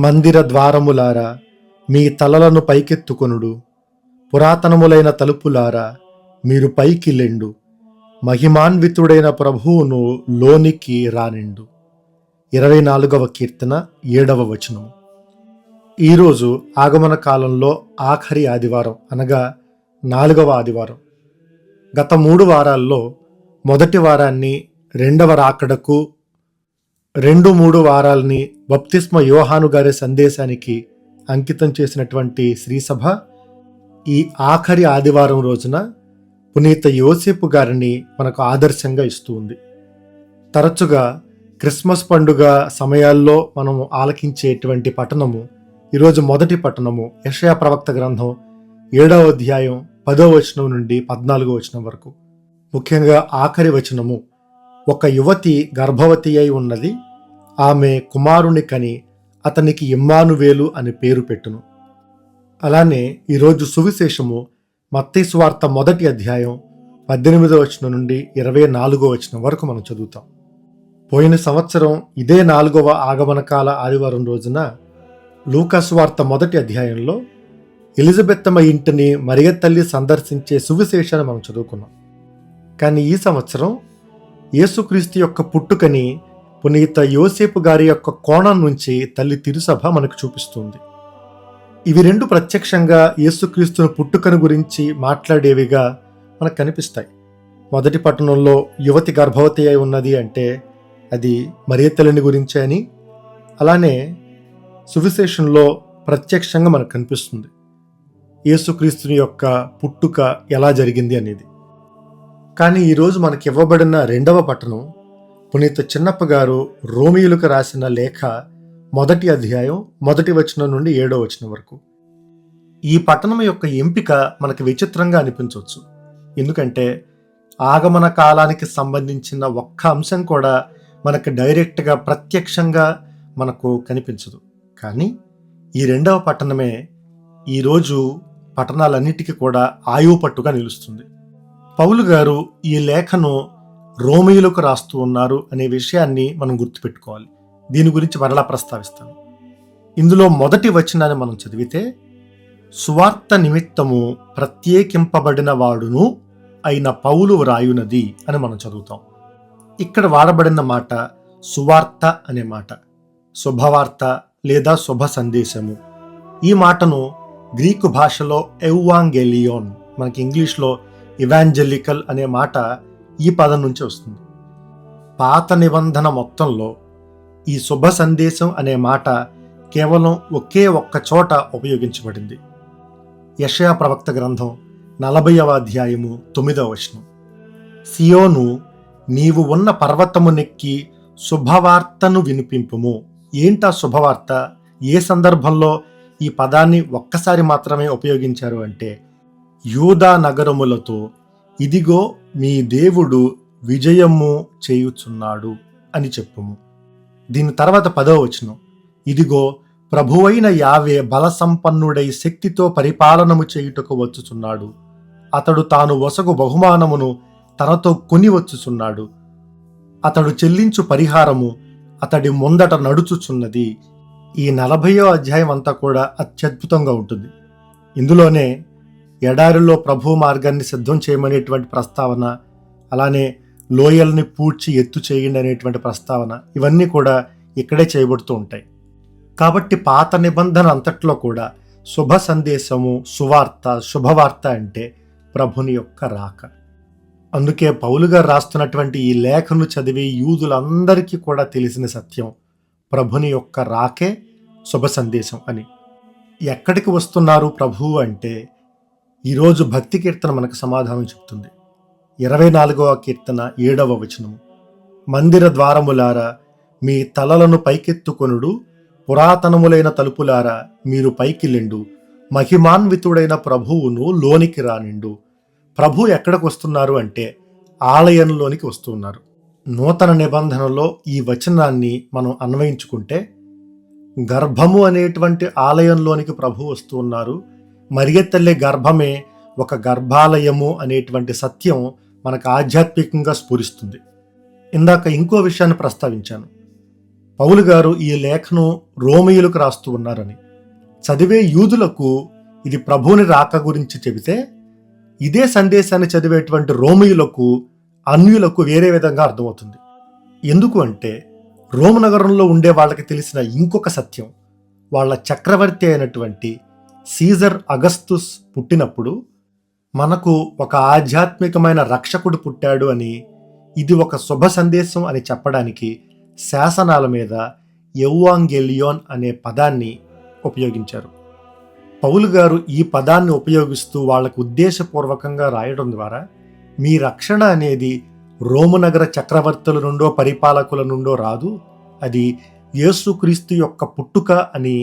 మందిర ద్వారములారా మీ తలలను పైకెత్తుకొనుడు. పురాతనములైన తలుపులారా మీరు పైకి లెండు. మహిమాన్వితుడైన ప్రభువును లోనికి రానిండు. ఇరవై నాలుగవ కీర్తన ఏడవ వచనం ఈరోజు ఆగమన కాలంలో ఆఖరి ఆదివారం అనగా నాలుగవ ఆదివారం. గత మూడు వారాల్లో మొదటి వారాన్ని రెండవ రాకడకు రెండు మూడు వారాలని బప్తిస్మ యోహాను గారి సందేశానికి అంకితం చేసినటువంటి శ్రీసభ ఈ ఆఖరి ఆదివారం రోజున పునీత యోసేపు గారిని మనకు ఆదర్శంగా ఇస్తుంది తరచుగా క్రిస్మస్ పండుగ సమయాల్లో మనం ఆలకించేటువంటి పట్టణము ఈరోజు మొదటి పట్టణము యషయా ప్రవక్త గ్రంథం ఏడవ అధ్యాయం పదో వచనం నుండి పద్నాలుగో వచనం వరకు. ముఖ్యంగా ఆఖరి వచనము ఒక యువతి గర్భవతి అయి ఉన్నది. ఆమె కుమారుని కని అతనికి ఇమ్మానువేలు అని పేరు పెట్టును. అలానే ఈరోజు సువిశేషము మత్తయి మొదటి అధ్యాయం పద్దెనిమిదో వచనం నుండి ఇరవై నాలుగో వచనం వరకు మనం చదువుతాం. పోయిన సంవత్సరం ఇదే నాలుగవ ఆగమనకాల ఆదివారం రోజున లూకాసు వార్త మొదటి అధ్యాయంలో ఎలిజబెత్తమ్మ ఇంటిని మరియ తల్లి సందర్శించే సువిశేషాన్ని మనం చదువుకున్నాం. కానీ ఈ సంవత్సరం యేసుక్రీస్తు యొక్క పుట్టుకని పునీత యోసేపు గారి యొక్క కోణం నుంచి తల్లి తిరుసభ మనకు చూపిస్తుంది. ఇవి రెండు ప్రత్యక్షంగా యేసుక్రీస్తుని పుట్టుకను గురించి మాట్లాడేవిగా మనకు కనిపిస్తాయి. మొదటి పట్టణంలో యువతి గర్భవతి అయి ఉన్నది అంటే అది మరియతల్లిని గురించే అని అలానే సువిశేషంలో ప్రత్యక్షంగా మనకు కనిపిస్తుంది. యేసుక్రీస్తుని యొక్క పుట్టుక ఎలా జరిగింది అనేది. కానీ ఈరోజు మనకి ఇవ్వబడిన రెండవ పట్టణం పునీత చిన్నప్ప గారు రోమియులకు రాసిన లేఖ మొదటి అధ్యాయం మొదటి వచనం నుండి ఏడో వచనం వరకు. ఈ పట్టణం యొక్క ఎంపిక మనకి విచిత్రంగా అనిపించవచ్చు. ఎందుకంటే ఆగమన కాలానికి సంబంధించిన ఒక్క అంశం కూడా మనకు డైరెక్ట్గా ప్రత్యక్షంగా మనకు కనిపించదు. కానీ ఈ రెండవ పట్టణమే ఈరోజు పట్టణాలన్నిటికీ కూడా ఆయువు పట్టుగా నిలుస్తుంది. పౌలు గారు ఈ లేఖను రోమయులకు రాస్తూ ఉన్నారు అనే విషయాన్ని మనం గుర్తుపెట్టుకోవాలి. దీని గురించి మరలా ప్రస్తావిస్తాను. ఇందులో మొదటి వచనాన్ని మనం చదివితే సువార్త నిమిత్తము ప్రత్యేకింపబడిన వాడును అయిన పౌలు వ్రాయునది అని మనం చదువుతాం. ఇక్కడ వాడబడిన మాట సువార్త అనే మాట శుభవార్త లేదా శుభ సందేశము ఈ మాటను గ్రీకు భాషలో ఎవ్వాంగెలియోన్ మనకి ఇంగ్లీష్లో ఇవాంజలికల్ అనే మాట ఈ పదం నుంచి వస్తుంది. పాత నిబంధన మొత్తంలో ఈ శుభ సందేశం అనే మాట కేవలం ఒకే ఒక్క చోట ఉపయోగించబడింది. యషయా ప్రవక్త గ్రంథం నలభైవ అధ్యాయము తొమ్మిదవ వచనం. సియోను నీవు ఉన్న పర్వతము నెక్కి శుభవార్తను వినిపింపుము. ఏంటా శుభవార్త? ఏ సందర్భంలో ఈ పదాన్ని ఒక్కసారి మాత్రమే ఉపయోగించారు అంటే యూదా నగరములతో ఇదిగో మీ దేవుడు విజయము చేయుచున్నాడు అని చెప్పుము. దీని తర్వాత పదవ వచనం. ఇదిగో ప్రభువైన యావే బలసంపన్నుడై శక్తితో పరిపాలనము చేయుటకు వచ్చుచున్నాడు. అతడు తాను వసగు బహుమానమును తనతో కొని వచ్చుచున్నాడు అతడు చెల్లించు పరిహారము అతడి ముందట నడుచుచున్నది. ఈ నలభయో అధ్యాయం అంతా కూడా అత్యద్భుతంగా ఉంటుంది. ఇందులోనే ఎడారిలో ప్రభు మార్గాన్ని సిద్ధం చేయమనేటువంటి ప్రస్తావన అలానే లోయల్ని పూడ్చి ఎత్తు చేయండి అనేటువంటి ప్రస్తావన ఇవన్నీ కూడా ఇక్కడే చేయబడుతూ ఉంటాయి. కాబట్టి పాత నిబంధన అంతట్లో కూడా శుభ సందేశము సువార్త శుభవార్త అంటే ప్రభుని యొక్క రాక. అందుకే పౌలు గారు రాస్తున్నటువంటి ఈ లేఖను చదివి యూదులందరికీ కూడా తెలిసిన సత్యం ప్రభుని యొక్క రాకే శుభ సందేశం అని. ఎక్కడికి వస్తున్నారు ప్రభువు అంటే ఈరోజు భక్తి కీర్తన మనకు సమాధానం చెప్తుంది. ఇరవై నాలుగవ కీర్తన ఏడవ వచనము. మందిర ద్వారములారా మీ తలలను పైకెత్తుకొనుడు పురాతనములైన తలుపులారా మీరు పైకి లెండు మహిమాన్వితుడైన ప్రభువును లోనికి రానిండు. ప్రభు ఎక్కడికి వస్తున్నారు అంటే ఆలయంలోనికి వస్తున్నారు. నూతన నిబంధనలో ఈ వచనాన్ని మనం అన్వయించుకుంటే గర్భము అనేటువంటి ఆలయంలోనికి ప్రభు వస్తున్నారు మరిగెత్తల్లే గర్భమే ఒక గర్భాలయము అనేటువంటి సత్యం మనకు ఆధ్యాత్మికంగా స్ఫురిస్తుంది. ఇందాక ఇంకో విషయాన్ని ప్రస్తావించాను. పౌలు గారు ఈ లేఖను రోమియులకు రాస్తూ ఉన్నారని. చదివే యూదులకు ఇది ప్రభువుని రాక గురించి చెబితే ఇదే సందేశాన్ని చదివేటువంటి రోమియులకు అన్యులకు వేరే విధంగా అర్థమవుతుంది. ఎందుకు అంటే రోమ్ నగరంలో ఉండే వాళ్ళకి తెలిసిన ఇంకొక సత్యం వాళ్ళ చక్రవర్తి అయినటువంటి సీజర్ అగస్తుస్ పుట్టినప్పుడు మనకు ఒక ఆధ్యాత్మికమైన రక్షకుడు పుట్టాడు అని ఇది ఒక శుభ సందేశం అని చెప్పడానికి శాసనాల మీద ఎవ్వాంగెలియోన్ అనే పదాన్ని ఉపయోగించారు. పౌలు గారు ఈ పదాన్ని ఉపయోగిస్తూ వాళ్ళకు ఉద్దేశపూర్వకంగా రాయడం ద్వారా మీ రక్షణ అనేది రోమనగర చక్రవర్తుల నుండో పరిపాలకుల నుండో రాదు. అది యేసుక్రీస్తు యొక్క పుట్టుక అని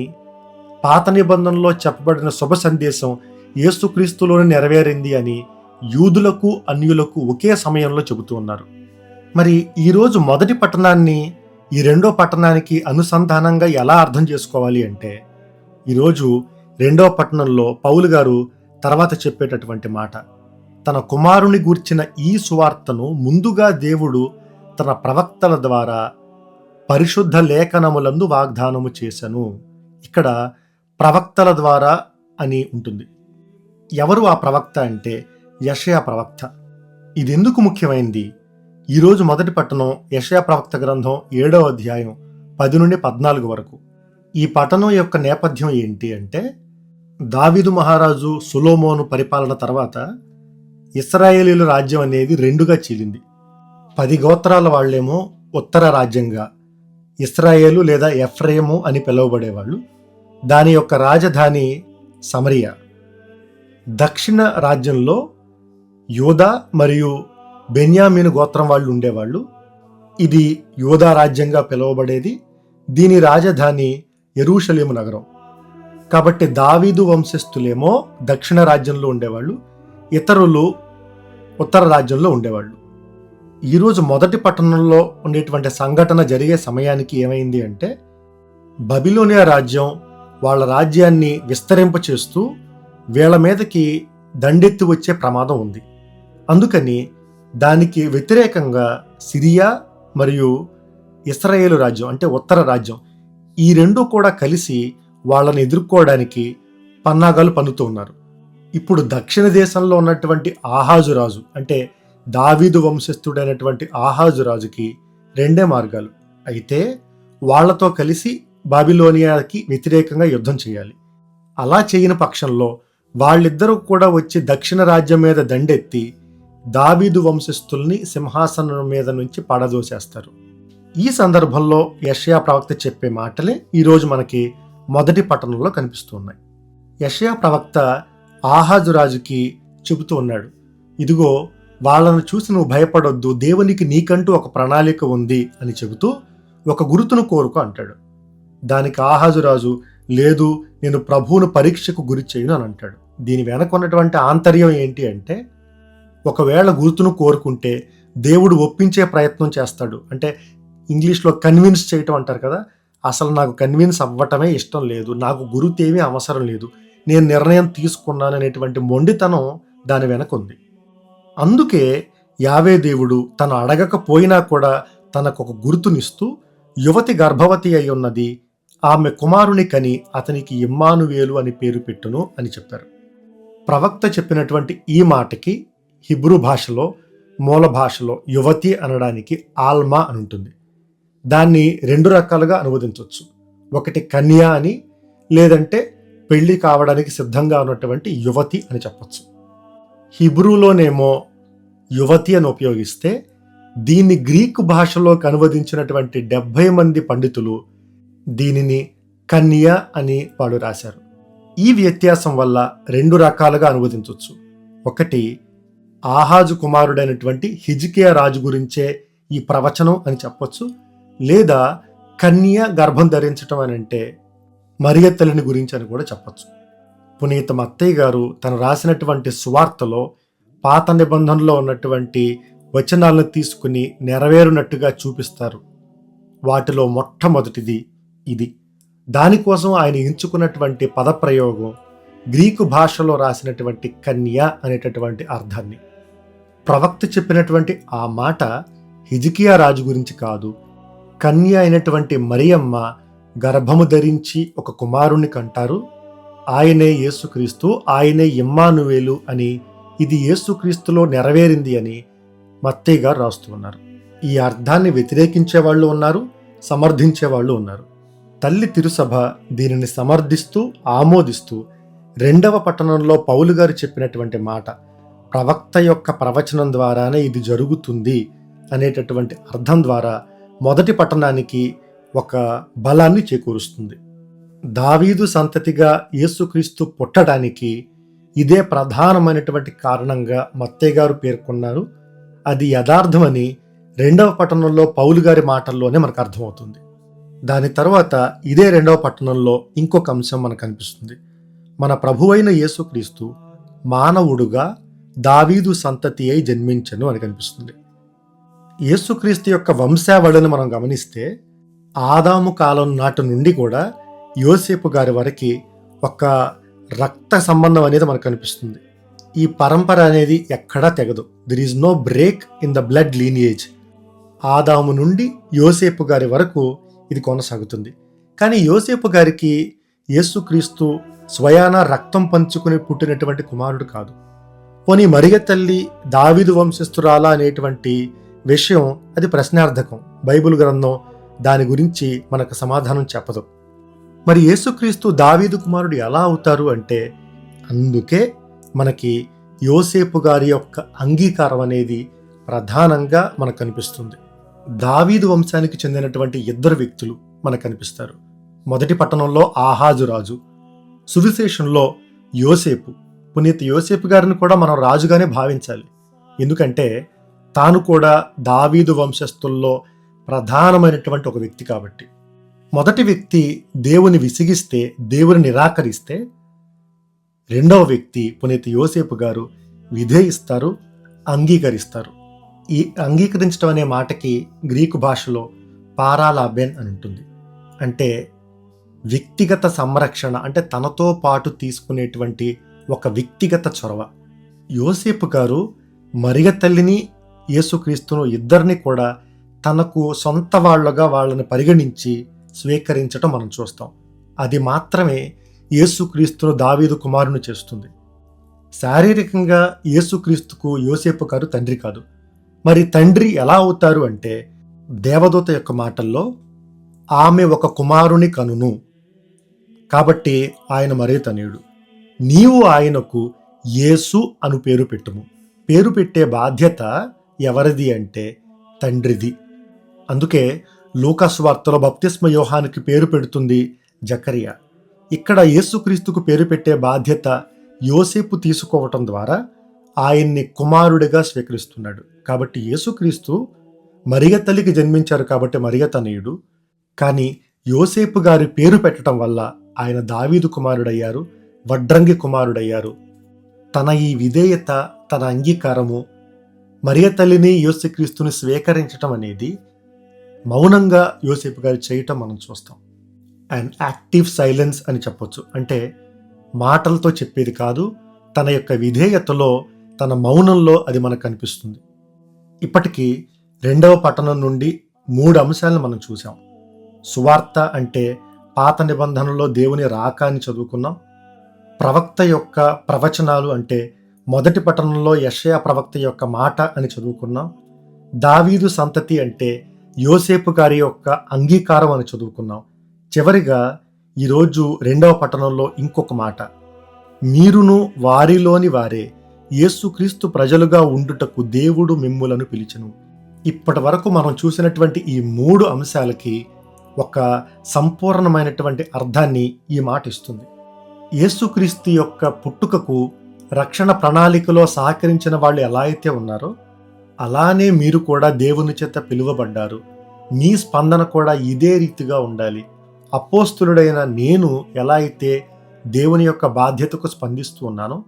పాత నిబంధనలో చెప్పబడిన శుభ సందేశం యేసుక్రీస్తులోనే నెరవేరింది అని యూదులకు అన్యులకు ఒకే సమయంలో చెబుతూ ఉన్నారు. మరి ఈరోజు మొదటి పట్టణాన్ని ఈ రెండో పట్టణానికి అనుసంధానంగా ఎలా అర్థం చేసుకోవాలి అంటే ఈరోజు రెండో పట్టణంలో పౌలు గారు తర్వాత చెప్పేటటువంటి మాట తన కుమారుని గూర్చిన ఈ సువార్తను ముందుగా దేవుడు తన ప్రవక్తల ద్వారా పరిశుద్ధ లేఖనములందు వాగ్దానము చేశను. ఇక్కడ ప్రవక్తల ద్వారా అని ఉంటుంది. ఎవరు ఆ ప్రవక్త అంటే యషయా ప్రవక్త. ఇది ఎందుకు ముఖ్యమైంది? ఈరోజు మొదటి పట్టణం యషయా ప్రవక్త గ్రంథం ఏడవ అధ్యాయం పది నుండి పద్నాలుగు వరకు. ఈ పట్టణం యొక్క నేపథ్యం ఏంటి అంటే దావీదు మహారాజు సులోమోను పరిపాలన తర్వాత ఇస్రాయేలీల రాజ్యం అనేది రెండుగా చీలింది. పది గోత్రాల వాళ్ళేమో ఉత్తర రాజ్యంగా ఇస్రాయేలు లేదా ఎఫ్రేము అని పిలువబడేవాళ్ళు. దాని యొక్క రాజధాని సమరియా. దక్షిణ రాజ్యంలో యోధా మరియు బెన్యామీను గోత్రం వాళ్ళు ఉండేవాళ్ళు. ఇది యోధా రాజ్యంగా పిలువబడేది. దీని రాజధాని ఎరూషలేము నగరం. కాబట్టి దావీదు వంశస్థులేమో దక్షిణ రాజ్యంలో ఉండేవాళ్ళు. ఇతరులు ఉత్తర రాజ్యంలో ఉండేవాళ్ళు. ఈరోజు మొదటి పట్టణంలో ఉండేటువంటి సంఘటన జరిగే సమయానికి ఏమైంది అంటే బబిలోనియా రాజ్యం వాళ్ళ రాజ్యాన్ని విస్తరింపచేస్తూ వీళ్ళ మీదకి దండెత్తి వచ్చే ప్రమాదం ఉంది. అందుకని దానికి వ్యతిరేకంగా సిరియా మరియు ఇస్రాయేలు రాజ్యం అంటే ఉత్తర రాజ్యం ఈ రెండు కూడా కలిసి వాళ్ళని ఎదుర్కోవడానికి పన్నాగాలు పన్నుతూ ఉన్నారు. ఇప్పుడు దక్షిణ దేశంలో ఉన్నటువంటి ఆహాజు రాజు అంటే దావీదు వంశస్థుడైనటువంటి ఆహాజు రాజుకి రెండే మార్గాలు. అయితే వాళ్ళతో కలిసి బాబిలోనియాకి వ్యతిరేకంగా యుద్ధం చేయాలి. అలా చేయని పక్షంలో వాళ్ళిద్దరూ కూడా వచ్చి దక్షిణ రాజ్యం మీద దండెత్తి దావీదు వంశస్థుల్ని సింహాసనం మీద నుంచి పడదోసేస్తారు. ఈ సందర్భంలో యషయా ప్రవక్త చెప్పే మాటలే ఈరోజు మనకి మొదటి పట్టణంలో కనిపిస్తున్నాయి. యషయా ప్రవక్త ఆహాజు రాజుకి చెబుతూ ఉన్నాడు ఇదిగో వాళ్ళను చూసి నువ్వు భయపడొద్దు దేవునికి నీకంటూ ఒక ప్రణాళిక ఉంది అని చెబుతూ ఒక గురుతును కోరుకో అంటాడు. దానికి ఆహాజురాజు లేదు నేను ప్రభువును పరీక్షకు గురి చేయను అని అంటాడు. దీని వెనక ఉన్నటువంటి ఆంతర్యం ఏంటి అంటే ఒకవేళ గుర్తును కోరుకుంటే దేవుడు ఒప్పించే ప్రయత్నం చేస్తాడు. అంటే ఇంగ్లీష్లో కన్విన్స్ చేయటం అంటారు కదా అసలు నాకు కన్విన్స్ అవ్వటమే ఇష్టం లేదు నాకు గురుతేమీ అవసరం లేదు నేను నిర్ణయం తీసుకున్నాను అనేటువంటి మొండితనం దాని వెనక ఉంది అందుకే యావే దేవుడు తను అడగకపోయినా కూడా తనకు ఒక గుర్తునిస్తూ యువతి గర్భవతి అయి ఉన్నది ఆమె కుమారుని కని అతనికి ఇమ్మానువేలు అని పేరు పెట్టును అని చెప్పారు. ప్రవక్త చెప్పినటువంటి ఈ మాటకి హిబ్రూ భాషలో మూల భాషలో యువతి అనడానికి ఆల్మా అని ఉంటుంది. దాన్ని రెండు రకాలుగా అనువదించవచ్చు. ఒకటి కన్యా అని లేదంటే పెళ్ళి కావడానికి సిద్ధంగా ఉన్నటువంటి యువతి అని చెప్పచ్చు. హిబ్రూలోనేమో యువతి అని ఉపయోగిస్తే దీన్ని గ్రీకు భాషలోకి అనువదించినటువంటి డెబ్భై మంది పండితులు దీనిని కన్య అని వాడు రాశారు. ఈ వ్యత్యాసం వల్ల రెండు రకాలుగా అనువదించవచ్చు ఒకటి ఆహాజు కుమారుడైనటువంటి హిజికియా రాజు గురించే ఈ ప్రవచనం అని చెప్పొచ్చు. లేదా కన్య గర్భం ధరించటం అని అంటే మరియ తల్లిని గురించి అని కూడా చెప్పచ్చు. పునీత మత్తయ్య గారు తను రాసినటువంటి సువార్తలో పాత నిబంధనలో ఉన్నటువంటి వచనాలను తీసుకుని నెరవేరునట్టుగా చూపిస్తారు. వాటిలో మొట్టమొదటిది ఇది. దానికోసం ఆయన ఎంచుకున్నటువంటి పదప్రయోగం గ్రీకు భాషలో రాసినటువంటి కన్య అనేటటువంటి అర్థాన్ని. ప్రవక్త చెప్పినటువంటి ఆ మాట హిజికియా రాజు గురించి కాదు. కన్య అయినటువంటి మరియమ్మ గర్భము ధరించి ఒక కుమారుణ్ణి కంటారు. ఆయనే యేసుక్రీస్తు ఆయనే ఇమ్మానువేలు అని ఇది యేసుక్రీస్తులో నెరవేరింది అని మత్తయ్య గారు రాస్తూ ఉన్నారు. ఈ అర్థాన్ని వ్యతిరేకించే వాళ్ళు ఉన్నారు సమర్థించే వాళ్ళు ఉన్నారు. తల్లి తిరుసభ దీనిని సమర్థిస్తూ ఆమోదిస్తూ రెండవ పట్టణంలో పౌలు గారు చెప్పినటువంటి మాట ప్రవక్త యొక్క ప్రవచనం ద్వారానే ఇది జరుగుతుంది అనేటటువంటి అర్థం ద్వారా మొదటి పట్టణానికి ఒక బలాన్ని చేకూరుస్తుంది. దావీదు సంతతిగా యేసుక్రీస్తు పుట్టడానికి ఇదే ప్రధానమైనటువంటి కారణంగా మత్తయ్య గారు పేర్కొన్నారు. అది యథార్థమని రెండవ పట్టణంలో పౌలు గారి మాటల్లోనే మనకు అర్థమవుతుంది. దాని తర్వాత ఇదే రెండవ పట్టణంలో ఇంకొక అంశం మనకు అనిపిస్తుంది మన ప్రభువైన యేసుక్రీస్తు మానవుడుగా దావీదు సంతతి అయి జన్మించను అని కనిపిస్తుంది. యేసుక్రీస్తు యొక్క వంశావళిని మనం గమనిస్తే ఆదాము కాలం నాటి నుండి కూడా యోసేపు గారి వరకు ఒక రక్త సంబంధం అనేది మనకు కనిపిస్తుంది. ఈ పరంపర అనేది ఎక్కడా తెగదు. There is no break in the blood lineage ఆదాము నుండి యోసేపు గారి వరకు ఇది కొనసాగుతుంది. కానీ యోసేపు గారికి యేసుక్రీస్తు స్వయాన రక్తం పంచుకుని పుట్టినటువంటి కుమారుడు కాదు. పోనీ మరిగ తల్లి దావిదు వంశస్థురాలా అనేటువంటి విషయం అది ప్రశ్నార్థకం. బైబిల్ గ్రంథం దాని గురించి మనకు సమాధానం చెప్పదు. మరి యేసుక్రీస్తు దావీదు కుమారుడు ఎలా అవుతారు అంటే అందుకే మనకి యోసేపు గారి యొక్క అంగీకారం అనేది ప్రధానంగా మనకు కనిపిస్తుంది. దావీదు వంశానికి చెందినటువంటి ఇద్దరు వ్యక్తులు మనకు కనిపిస్తారు. మొదటి పట్టణంలో ఆహాజు రాజు సువిశేషంలో యోసేపు. పునీత్ యోసేపు గారిని కూడా మనం రాజుగానే భావించాలి. ఎందుకంటే తాను కూడా దావీదు వంశస్థుల్లో ప్రధానమైనటువంటి ఒక వ్యక్తి కాబట్టి. మొదటి వ్యక్తి దేవుని విసిగిస్తే దేవుని నిరాకరిస్తే రెండవ వ్యక్తి పునీత్ యోసేపు గారు విధేయిస్తారు అంగీకరిస్తారు. ఈ అంగీకరించడం అనే మాటకి గ్రీకు భాషలో పారాలాబెన్ అని ఉంటుంది. అంటే వ్యక్తిగత సంరక్షణ అంటే తనతో పాటు తీసుకునేటువంటి ఒక వ్యక్తిగత చొరవ. యోసేపు గారు మరిగ తల్లిని యేసుక్రీస్తును ఇద్దరిని కూడా తనకు సొంత వాళ్ళగా వాళ్ళని పరిగణించి స్వీకరించటం మనం చూస్తాం. అది మాత్రమే యేసుక్రీస్తును దావీదు కుమారుని చేస్తుంది. శారీరకంగా యేసుక్రీస్తుకు యోసేపు గారు తండ్రి కాదు. మరి తండ్రి ఎలా అవుతారు అంటే దేవదూత యొక్క మాటల్లో ఆమె ఒక కుమారుని కనును. కాబట్టి ఆయన మరే తనయుడు నీవు ఆయనకు యేసు అను పేరు పెట్టుము. పేరు పెట్టే బాధ్యత ఎవరిది అంటే తండ్రిది. అందుకే లూకాస్ వార్తలో బప్తిస్మ యోహానికి పేరు పెడుతుంది జకరియా. ఇక్కడ యేసుక్రీస్తుకు పేరు పెట్టే బాధ్యత యోసేపు తీసుకోవటం ద్వారా ఆయన్ని కుమారుడిగా స్వీకరిస్తున్నాడు. కాబట్టి యేసుక్రీస్తు మరిగ తల్లికి జన్మించారు కాబట్టి మరిగ తనయుడు. కానీ యోసేపు గారి పేరు పెట్టడం వల్ల ఆయన దావీదు కుమారుడయ్యారు వడ్రంగి కుమారుడయ్యారు. తన ఈ విధేయత తన అంగీకారము మరియ తల్లిని యోసేక్రీస్తుని స్వీకరించటం అనేది మౌనంగా యోసేపు గారు చేయటం మనం చూస్తాం. అండ్ యాక్టివ్ సైలెన్స్ అని చెప్పొచ్చు. అంటే మాటలతో చెప్పేది కాదు తన యొక్క విధేయతలో తన మౌనంలో అది మనకు కనిపిస్తుంది. ఇప్పటికీ రెండవ పట్టణం నుండి మూడు అంశాలను మనం చూసాం సువార్త అంటే పాత నిబంధనలో దేవుని రాక అని చదువుకున్నాం. ప్రవక్త యొక్క ప్రవచనాలు అంటే మొదటి పట్టణంలో యషయా ప్రవక్త యొక్క మాట అని చదువుకున్నాం. దావీదు సంతతి అంటే యోసేపు గారి యొక్క అంగీకారం అని చదువుకున్నాం. చివరిగా ఈరోజు రెండవ పట్టణంలో ఇంకొక మాట. మీరును వారిలోని వారే యేసుక్రీస్తు ప్రజలుగా ఉండుటకు దేవుడు మిమ్ములను పిలిచెను. ఇప్పటి వరకు మనం చూసినటువంటి ఈ మూడు అంశాలకి ఒక సంపూర్ణమైనటువంటి అర్థాన్ని ఈ మాట ఇస్తుంది. యేసుక్రీస్తు యొక్క పుట్టుకకు రక్షణ ప్రణాళికలో సహకరించిన వాళ్ళు ఎలా అయితే ఉన్నారో అలానే మీరు కూడా దేవుని చేత పిలువబడ్డారు. మీ స్పందన కూడా ఇదే రీతిగా ఉండాలి. అపోస్తులుడైన నేను ఎలా అయితే దేవుని యొక్క బాధ్యతకు స్పందిస్తూ ఉన్నానో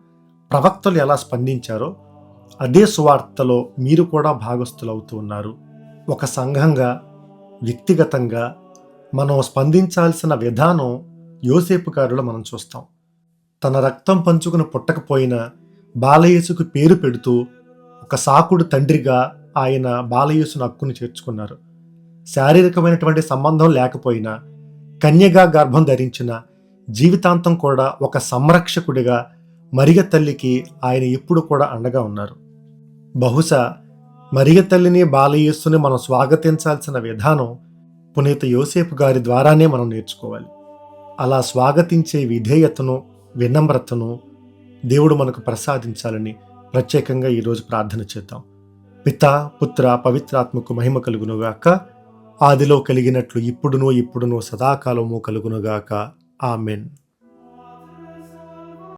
ప్రవక్తలు ఎలా స్పందించారో అదే సువార్తలో మీరు కూడా భాగస్థులవుతూ ఉన్నారు. ఒక సంఘంగా వ్యక్తిగతంగా మనం స్పందించాల్సిన విధానం యోసేపు గారిలో మనం చూస్తాం. తన రక్తం పంచుకుని పుట్టకపోయినా బాలయేసుకు పేరు పెడుతూ ఒక సాకుడు తండ్రిగా ఆయన బాలయేసును హక్కుని చేర్చుకున్నారు. శారీరకమైనటువంటి సంబంధం లేకపోయినా కన్యగా గర్భం ధరించిన జీవితాంతం కూడా ఒక సంరక్షకుడిగా మరిగ తల్లికి ఆయన ఇప్పుడు కూడా అండగా ఉన్నారు. బహుశా మరిగ తల్లిని బాలయేసుని మనం స్వాగతించాల్సిన విధానం పునీత యోసేపు గారి ద్వారానే మనం నేర్చుకోవాలి. అలా స్వాగతించే విధేయతను వినమ్రతను దేవుడు మనకు ప్రసాదించాలని ప్రత్యేకంగా ఈరోజు ప్రార్థన చేద్దాం. పిత పుత్ర పవిత్రాత్మకు మహిమ కలుగునుగాక. ఆదిలో కలిగినట్లు ఇప్పుడునో ఇప్పుడునో సదాకాలము కలుగునుగాక. ఆమెన్.